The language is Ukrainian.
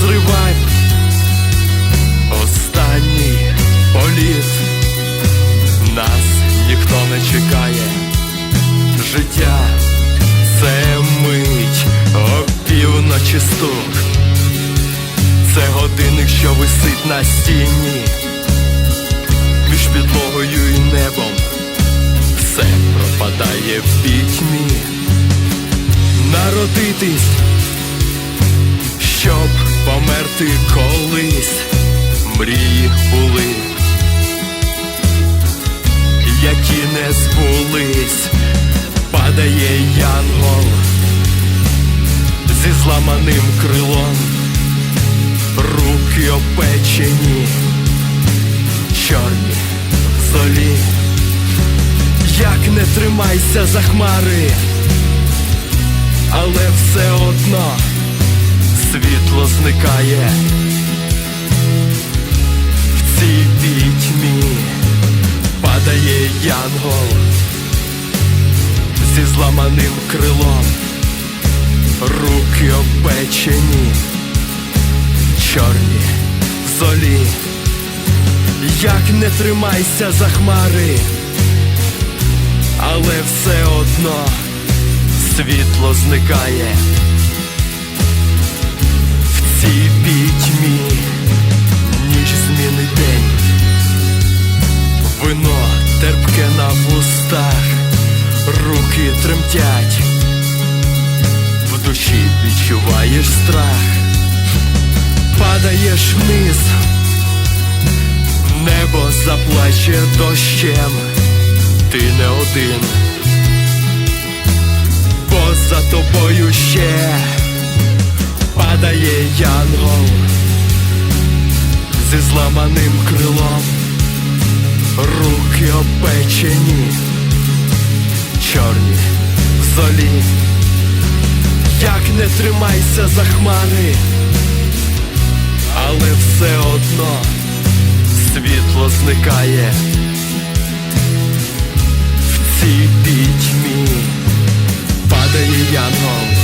зривай останній політ, нас ніхто не чекає, життя це мить опівночі стук, це годинник, що висить на стіні, між підлогою і небом все пропадає в пітьмі. Народитись померти колись, мрії були, які не збулись, падає янгол зі зламаним крилом, руки опечені, чорні в золі. Як не тримайся за хмари, але все одно світло зникає. В цій пітьмі падає янгол зі зламаним крилом, руки опечені, чорні в золі. Як не тримайся за хмари, але все одно світло зникає руки тремтять, в душі відчуваєш страх, падаєш вниз, небо заплаче дощем, ти не один. Бо за тобою ще падає янгол. Зі зламаним крилом, руки опечені, чорні в золі. Як не тримайся за хмари, але все одно світло зникає в цій пітьмі падає янгол